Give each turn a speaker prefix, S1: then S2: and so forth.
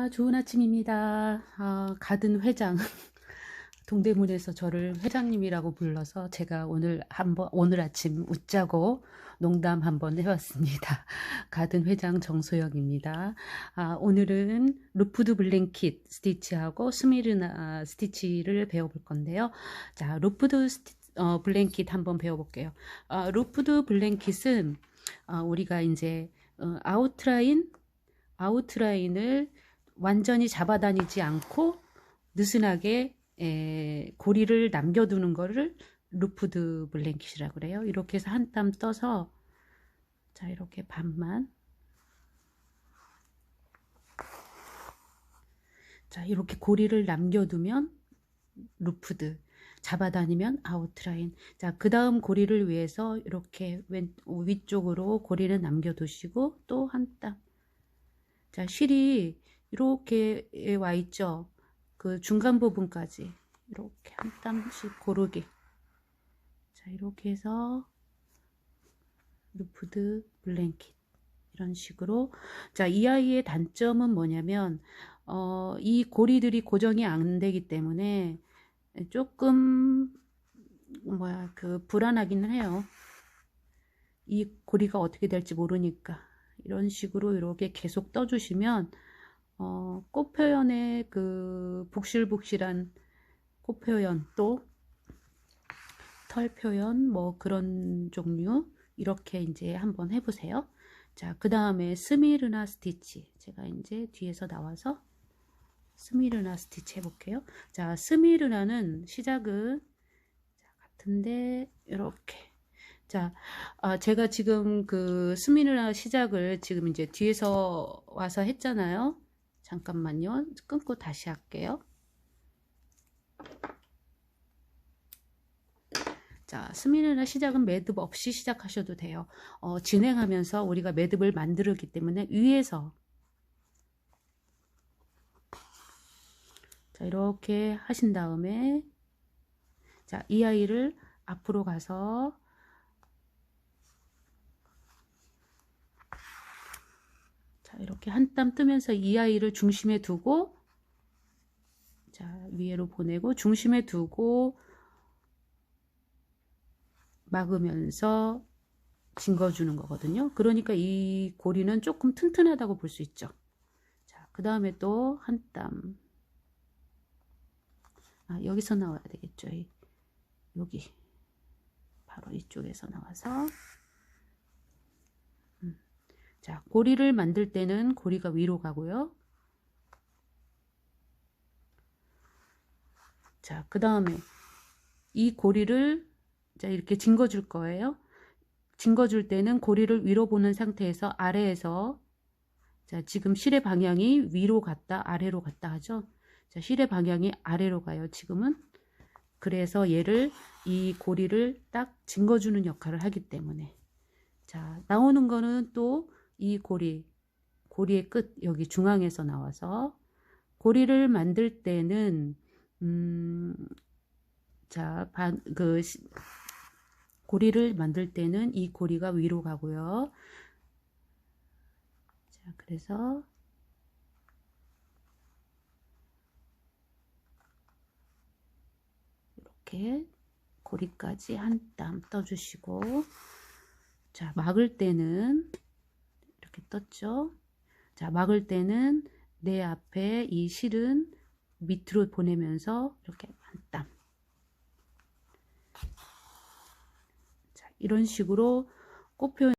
S1: 아, 좋은 아침입니다. 아, 가든 회장. 동대문에서 저를 회장님이라고 불러서 제가 오늘 한번, 오늘 아침 웃자고 농담 한번 해봤습니다. 가든 회장 정소영입니다. 아, 오늘은 루프드 블랭킷 스티치하고 스미르나 스티치를 배워볼 건데요. 자, 루프드 스티, 어, 블랭킷 한번 배워볼게요. 아, 루프드 블랭킷은 아, 우리가 이제 어, 아웃라인 아웃라인을 완전히 잡아다니지 않고 느슨하게 에, 고리를 남겨두는 거를 루프드 블랭킷이라고 그래요. 이렇게 해서 한 땀 떠서 자 이렇게 반만. 자 이렇게 고리를 남겨두면 루프드 잡아다니면 아웃라인. 자그 다음 고리를 위해서 이렇게 왼 위쪽으로 고리를 남겨두시고 또 한 땀. 자, 실이 이렇게 와 있죠. 그 중간 부분까지 이렇게 한 땀씩 고르게. 자, 이렇게 해서 루프드 블랭킷 이런 식으로 자, 이 아이의 단점은 뭐냐면 어, 이 고리들이 고정이 안 되기 때문에 조금 뭐야 그 불안하기는 해요. 이 고리가 어떻게 될지 모르니까. 이런 식으로 이렇게 계속 떠주시면 어, 꽃 표현의 그 북실북실한 꽃 표현 또 털 표현 뭐 그런 종류 이렇게 이제 한번 해보세요. 자, 그 다음에 스미르나 스티치 제가 이제 뒤에서 나와서 스미르나 스티치 해볼게요. 자, 스미르나는 시작은 같은데 이렇게 자, 아, 제가 지금 그 스미르나 시작을 지금 이제 뒤에서 와서 했잖아요. 잠깐만요. 끊고 다시 할게요. 자, 스미르나 시작은 매듭 없이 시작하셔도 돼요. 어, 진행하면서 우리가 매듭을 만들었기 때문에 위에서 자, 이렇게 하신 다음에 자, 이 아이를 앞으로 가서 이렇게 한 땀 뜨면서 이 아이를 중심에 두고 자 위로 보내고 중심에 두고 막으면서 징거주는 거거든요. 그러니까 이 고리는 조금 튼튼하다고 볼 수 있죠. 자, 그 다음에 또 한 땀. 아, 여기서 나와야 되겠죠. 여기. 바로 이쪽에서 나와서 자, 고리를 만들 때는 고리가 위로 가고요. 자, 그 다음에 이 고리를 자, 이렇게 징거 줄 거예요. 징거 줄 때는 고리를 위로 보는 상태에서 아래에서 자, 지금 실의 방향이 위로 갔다 아래로 갔다 하죠. 자, 실의 방향이 아래로 가요. 지금은. 그래서 얘를 이 고리를 딱 징거주는 역할을 하기 때문에 자 나오는 거는 또 이 고리, 고리의 끝 여기 중앙에서 나와서 고리를 만들 때는 음, 자, 반, 그 고리를 만들 때는 이 고리가 위로 가고요. 자, 그래서 이렇게 고리까지 한 땀 떠주시고 자, 막을 때는 이렇게 떴죠. 자, 막을 때는 내 앞에 이 실은 밑으로 보내면서 이렇게 한 땀. 자, 이런 식으로 꽃 표현